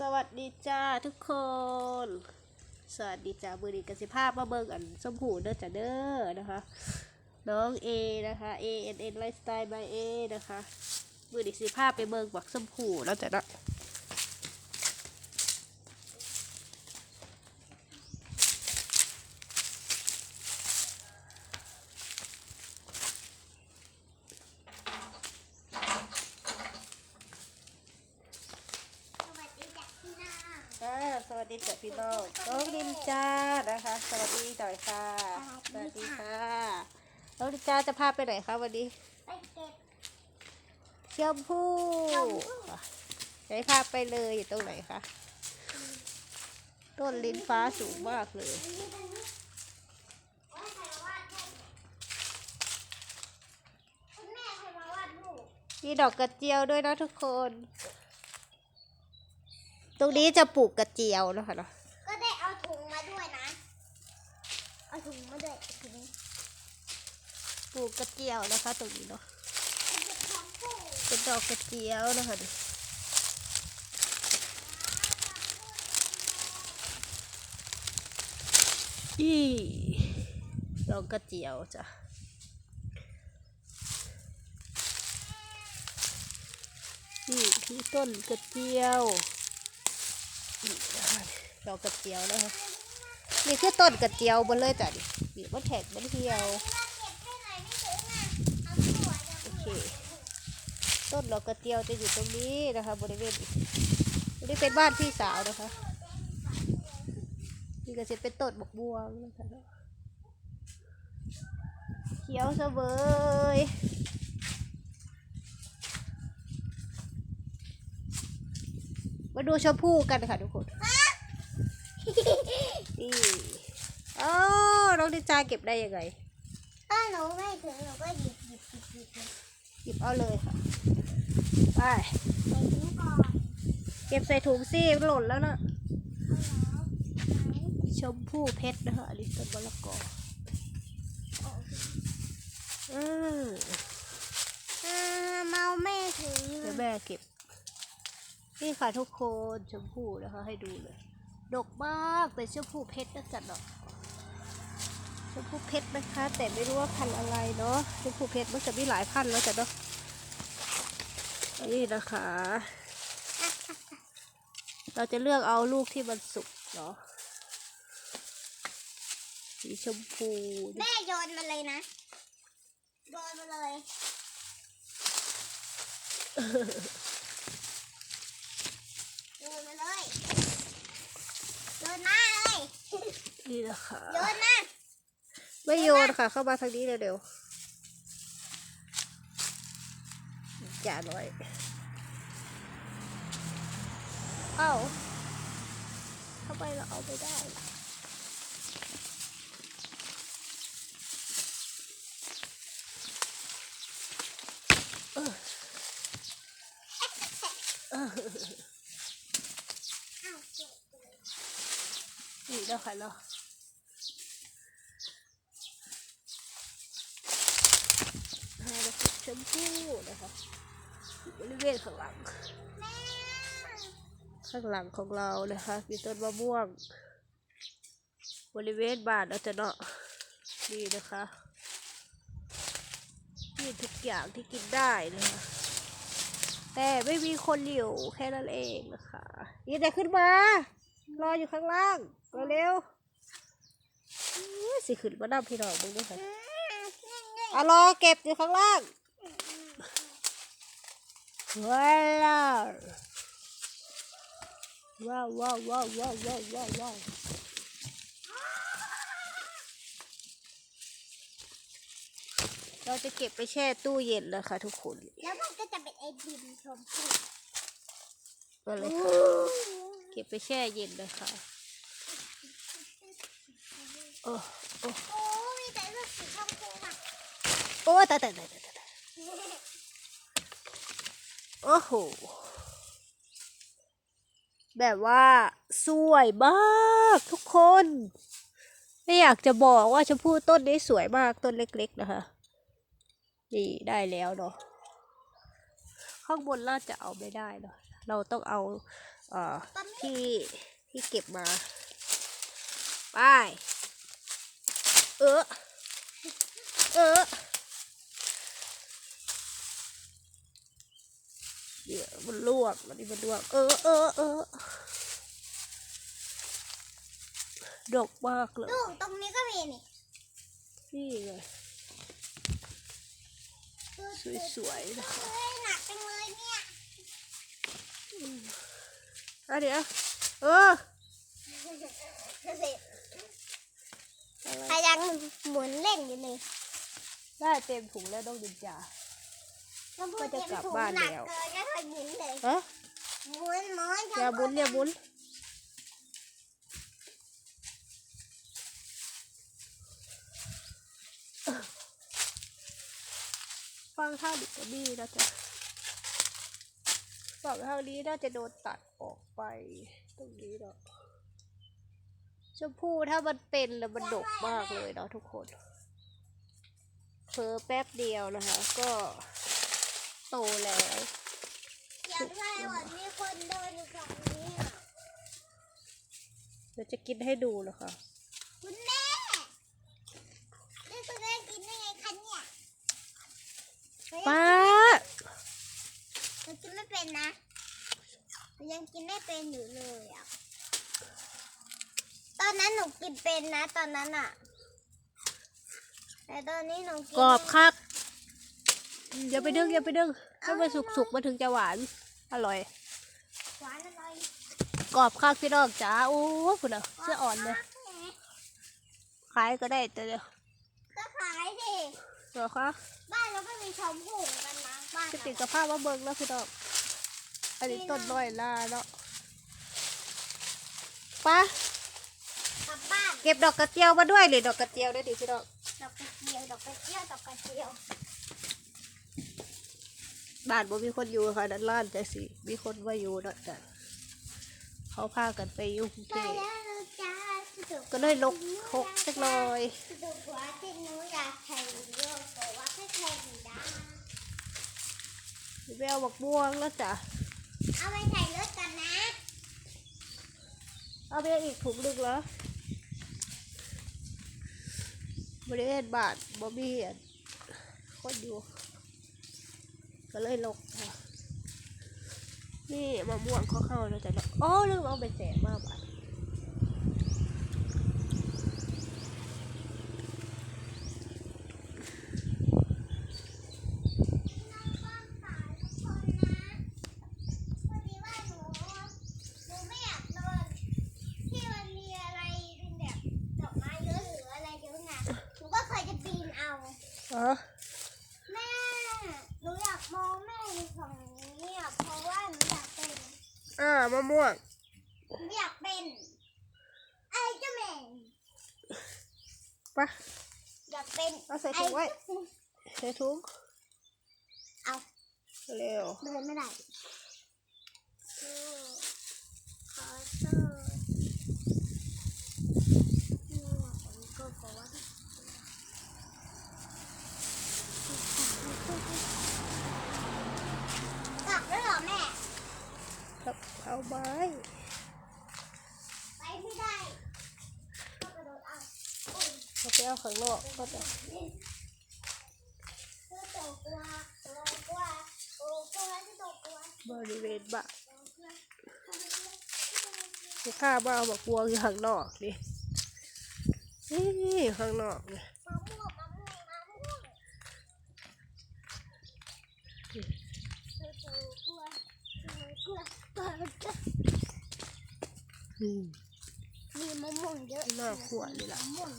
สวัสดีจ้าทุกคน สวัสดีจ้ามือดีกสิภาพมาเบิ่งอันสมผูเด้อจ้าเด้อนะคะ น้องเอนะคะ A N N Lifestyle by A นะคะมือดีกสิภาพไปเบิ่งบักสมผูแล้วจ้ะเนะอ่าสวัสดีจ้ะพี่น้องน้องลินจ้านะคะ สวัสดีหน่อยค่ะ สวัสดีค่ะน้องลินจ้าจะพาไปไหนคะวันนี้ไปเก็บเชี่ยมพูชมพู่ไหนพาไปเลยอยู่ตรงไหนคะต้นลิ้นฟ้าสูงมากเลยอันนี้เป็นรูปโอ้ยใครมาวาดรูปคุณแม่ใครมาวาดรูปมีดอกกระเจียวด้วยนะทุกคน ตรงนี้จะปลูกกระเจียวนะคะเนาะก็ได้เอาถุงมาด้วยนะ เอาถุงมาด้วยถุงปลูกกระเจียวนะคะ ตรงนี้เนาะเอาเก็บของปู่เป็นดอกกระเจียวนะคะดิอีดอกกระเจียวจ้ะนี่คือต้นกระเจียวนี่นะคะ ดอกกระเจียวนะคะนี่คือต้นกระเจียวบนเลยจ้ะนี่นี่มันแข็งมันเหี่ยวเราเก็บให้หน่อยไม่ถึงอะเอาถั่วโอเค ต้นดอกกระเจียวจะอยู่ตรงนี้นะคะ บริเวณนี้นี้เป็นบ้านพี่สาวนะคะ นี่ก็จะเป็นต้นบกบัวนะคะเขียวเสวยมาดูชมพู่กันค่ะทุกคน นี่อ๋อน้องดิจาเก็บได้ยังไงถ้าหนูไม่ถึงหนูก็หยิบหยิบหยิบหยิบหยิบหยิบเอาเลยค่ะไปใส่ถุงก่อนเก็บใส่ถุงซิหล่นแล้วนะเอาแล้วไหนชมพู่เพชรนะคะอันนี้ต้นมะละกอโอ้ยอืมอ่าเมาไม่ถึง เดี๋ยวแม่เก็บ นี่ค่ะทุกคนชมพู่นะคะให้ดูเลย ดกมากเป็นชมพูเพชรนะจัดเนาะชมพูเพชรนะคะ แต่ไม่รู้ว่าพันธุ์อะไรเนาะชมพูเพชรมันจะมีหลายพันธุ์แล้วจัดเนาะนี่นะคะ เราจะเลือกเอาลูกที่มันสุกเนาะสีชมพูแม่โยนมาเลยนะโยนมาเลยโยนมาเลยโย นมาเลยนี่นะคะโยนมาไม่โยนค่ะ เข้ามาทางนี้เร็วๆอย่าหน่อยเอ้าทำไมเราเอาไม่ได้ล่ะเออเออ อ้าวเจ็บ นี่ แล้วค่ะเนาะอ่าแล้วก็ชมพูนะคะบริเวณข้างหลัง ข้างหลังของเรานะคะ มีต้นมะม่วง บริเวณบ้านเราจะเนาะนี่นะคะนี่ทุกอย่างที่กินได้นะคะแต่ไม่มีคนอยู่แค่นั้นเองนะคะนี่แต่ขึ้นมา รออยู่ข้างล่างเร็วๆอุ๊ยสิขึ้นมาดับพี่น้องมึงด้วยค่ะอืมนี่ไงอะรอเก็บอยู่ข้างล่างว้าวว้าวว้าวว้าวว้าวว้าวว้าวว้าวเราจะเก็บไปแช่ตู้เย็นนะคะทุกคน แล้วมันก็จะเป็นไอติมชมพู่ก็เลยค่ะ เก็บไปแช่เย็นเลยค่ะ โอ้โอ้โอ้มีแต่เลือกสีชมพูค่ะโอ้ตายตายตายตายตายโอ้โห แบบว่าสวยมากทุกคน ไม่อยากจะบอกว่าชมพู่ต้นนี้สวยมากต้นเล็กๆนะคะนี่ได้แล้วเนาะข้างบนน่าจะเอาไม่ได้เนาะเราต้องเอา อ่อที่ที่เก็บมาไปเออเออเดี๋ยวมันลวกมันนี่มันลวกเออเออเออดกมากเลยลูกตรงนี้ก็มีนี่นี่ไงสวยๆนะเฮ้ยหนักจังเลยเนี่ย อะเดี๋ยวเออพายังหมุนเล่นอยู่เลยได้เต็มถุงแล้วต้องดินจ่าแล้วพูดก็จะเต็มกลับถุงบ้านหนักแล้วเกินก็เคยหมุนเลยฮะหมุนหมุนอย่าบุญอย่าบุญฟังท่าดิบกระบี้นะจ๊ะ ฟังเท่านี้น่าจะโดนตัดออกไป ตรงนี้เนาะชมพู่ถ้ามันเป็นแล้วมันดกมากเลยเนาะทุกคนเผลอแป๊บเดียวนะคะ ก็โตแล้วอยากได้ว่ามีคนเดินอยู่ฝั่งนี้อะเดี๋ยวจะกินให้ดูนะคะคุณแม่นี่คุณแม่กินได้ไงคะเนี่ยป้าหนูกิน ไม่เป็นนะหนูยังกินไม่เป็นอยู่เลยอะ ตอนนั้นหนูกินเป็นนะ ตอนนั้นอะ แต่ตอนนี้หนูกินกรอบคักอย่าไปดึงอย่าไปดึงให้มันสุกๆมันถึงจะหวาน อร่อย หวานอร่อยกรอบคักพี่น้องจ๋าโอ้คุณอะเสื้ออ่อนเลยขายก็ได้แต่เดี๋ยวก็ขายดิเหรอคะบ้านเราก็มีชมพู่กันนะบ้านจะเราติดกับผ้ามาเบิงแล้วพี่น้อง อันนี้ต้นน้อยล่าเนาะไป้ากลับบ้านเก็บดอกกระเจียวมาด้วยเลยดอกกระเจียวได้ดิพี่น้องดอกกระเจียวดอกกระเจียวดอกกระเจียวบ้านบ่มีคนอยู่ค่ะด้านล่างแต่สิมีคนมาอยู่เนาะจ้ะเขาพากันไปอยุ่กรุงไปเทพแล้วนะจ้าสนุก็เลยลกหกสักหน่อยสนุกว่าที่หนูอยากแข่งเยอะแต่ว่าแค่แข่งได้ไปเอาบักม่วงแล้วจ้ะ เอาไปใส่รถก่อนนะ เอาไปอีกถุงหนึ่งเหรอบริเวณบาทบอบี้คนอยู่ ก็เลยลกค่ะนี่มะม่วงเขาเข้าแล้วจ้ะเนาะอ๋อลืมเอาไปแสกมากบาท พอดีว่าหนูหนูไม่อยากนอนที่มันมีอะไรเป็นแบบดอกไม้เยอะหรืออะไรเยอะไงหนูก็เคยจะปีนเอา อ๋อแม่หนูอยากมองแม่อยู่ฝั่งนี้อะเพราะว่าหนูอยากเป็นอ่ามะม่วง หนูอยากเป็นไอ้เจ้าแม่ไปะอยากเป็นเอาใส่ถุงไว้ใส่ถุงเอาเร็วเดินไม่ได้ขอโทษนี่ว่าผมก็บอกว่ากลับแล้วเหรอแม่ ครับเอาไม้ ไปไม่ได้ก็กระโดดเอาโอ้ ยเราไปเอาข้างนอกก็จะก็ตกกลัวตกกลัวโอ้กลัวที่ตกกลัวบริเวณบ้านตกกลัวที่ข้าบ้าบักม่วงอยู่ข้างนอกดินี่ข้างนอกเนี่ยมะม่วงมะม่วงมะม่วงตกกลัวตกกลัวตกกลัวอืมมีมะม่วงเยอะน่าขวดเลยล่ะมะม่วง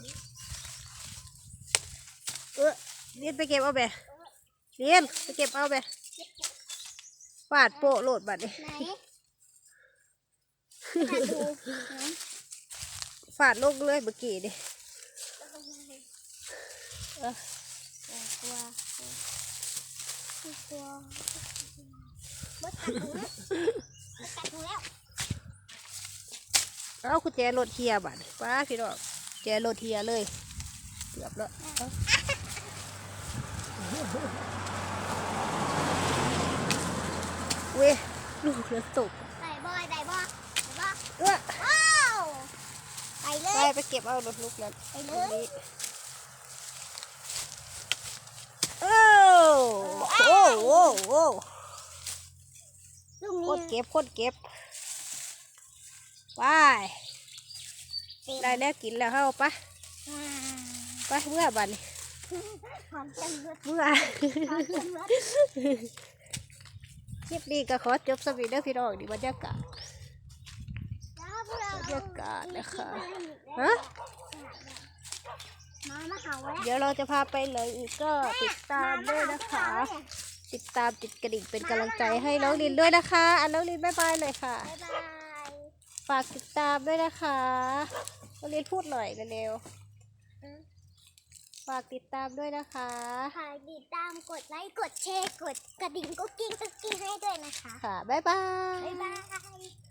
เยอะเออเรียนไปเก็บเอาไปเรียนไปเก็บเอาไปฟาดโปะโหลดบัตรดิไหนมาดูไหนฟาดลงเลยเมื่อกี้ดิเออตกกลัวตกกลัวมดกัดหนูนะมดกัดหนูแล้วเอาคุณแจรถเทียบัตรป้าพี่น้องแจรถเทียเลยเกือบแล้ว เอาเว้ยลูกแล้วตกได้บ่ได้บ่ได้บ่เออว้าวไปเลไปย ไปเก็บเอารถลูกนั้นไปเลตรงยนี้โอ้โอ้โอ้โอ้ลูกโคนี้ตรเก็บโคตรเก็บไปได้แล้วกินแล้วเฮาปะอ่าไปเมื่อบัดน หอมจังเลยเมื่อหอมจังเลยคลิปนี้ก็ขอจบสวีเดอร์พี่น้องดีบรรยากาศแล้วพวกเราบรรยากาศนะคะฮะฮะมามาเขาแล้วเดี๋ยวเราจะพาไปเลยอีกก็ติดตามด้วยนะคะ ติดตามติดกระดิ่งเป็นกำลังใจให้น้องลินด้วยนะคะอันน้องลินบ๊ายบายเลยค่ะบ๊ายบายฝากติดตามด้วยนะคะน้องลินพูดหน่อยเร็วๆ ฝากติดตามด้วยนะคะฝากติดตามกดไลค์กดแชร์กดกระดิ่งกุ๊กกิ้งกุ๊กกิ้งให้ด้วยนะคะ ค่ะ บ๊ายบาย บ๊ายบาย